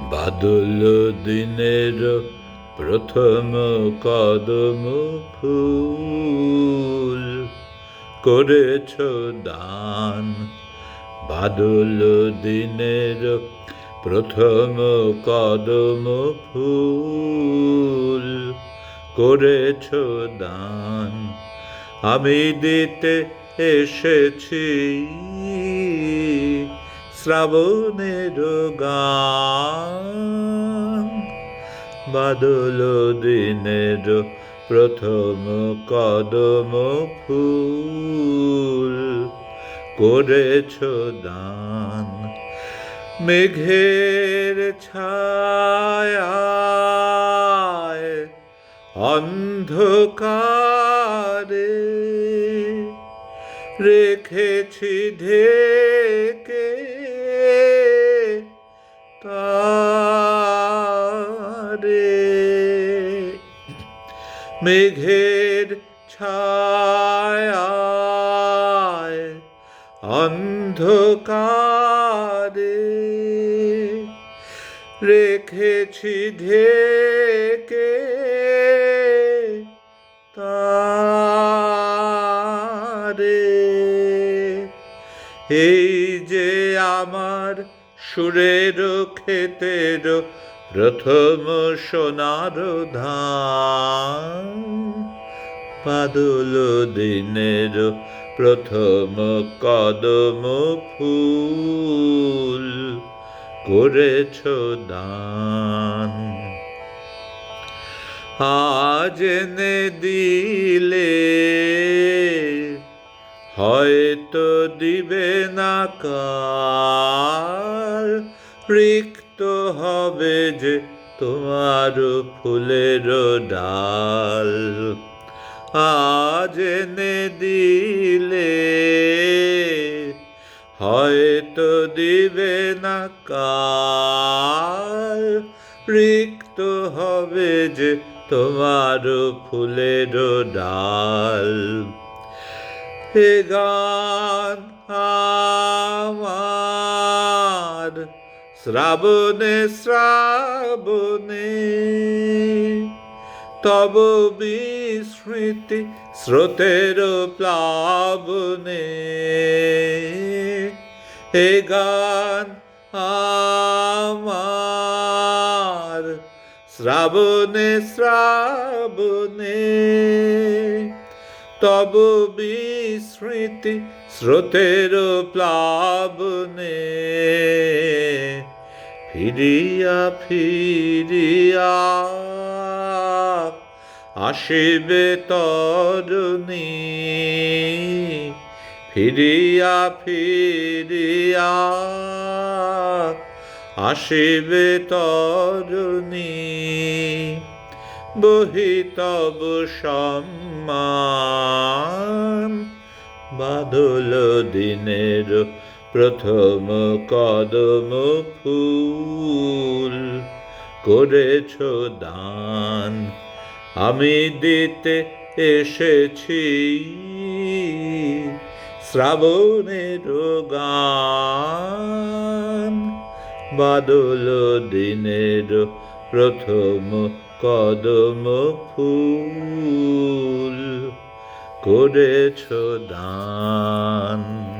বাদল দিনের প্রথম কদম ফুল করেছ দান। বাদল দিনের প্রথম কদম ফুল করেছ দান। আমি দিতে এসেছি শ্রাবণের গান বাদল দিনের প্রথম কদম ফুল করেছ দান। মেঘের ছায়ায় অন্ধকারে রেখেছি ঢেকে মেঘের ছায়ায় অন্ধকারে রেখেছি ঢেকে তারে। এই যে আমার সুরের ক্ষেতের প্রথম সোনার ধান পাদল দিনের প্রথম কদম ফুল করেছ দান। আজ এনে দিলে হয়তো দিবে না কার রিক্ত হবে যে তোমার ফুলের ডাল। আজ এনে দিলে হয়তো দিবে না কার রিক্ত হবে যে তোমার ফুলের ডাল। হে গান আমার, শ্রাবণে শ্রাবণে তব বিস্মৃতি স্রোতের প্লাবনে হে গান আমার, শ্রাবণে শ্রাবণে। তব বিস্মৃতি স্রোতের প্লাবনে ফিরিয়া ফিরিয়া আসিবে তরুণী ফিরিয়া ফিরিয়া আসিবে তরুণী বহিতব সম্মান বাদল দিনের প্রথম কদম ফুল করেছ দান। আমি দিতে এসেছি। শ্রাবণের গান বাদল দিনের প্রথম কদম ফুল করেছ দান।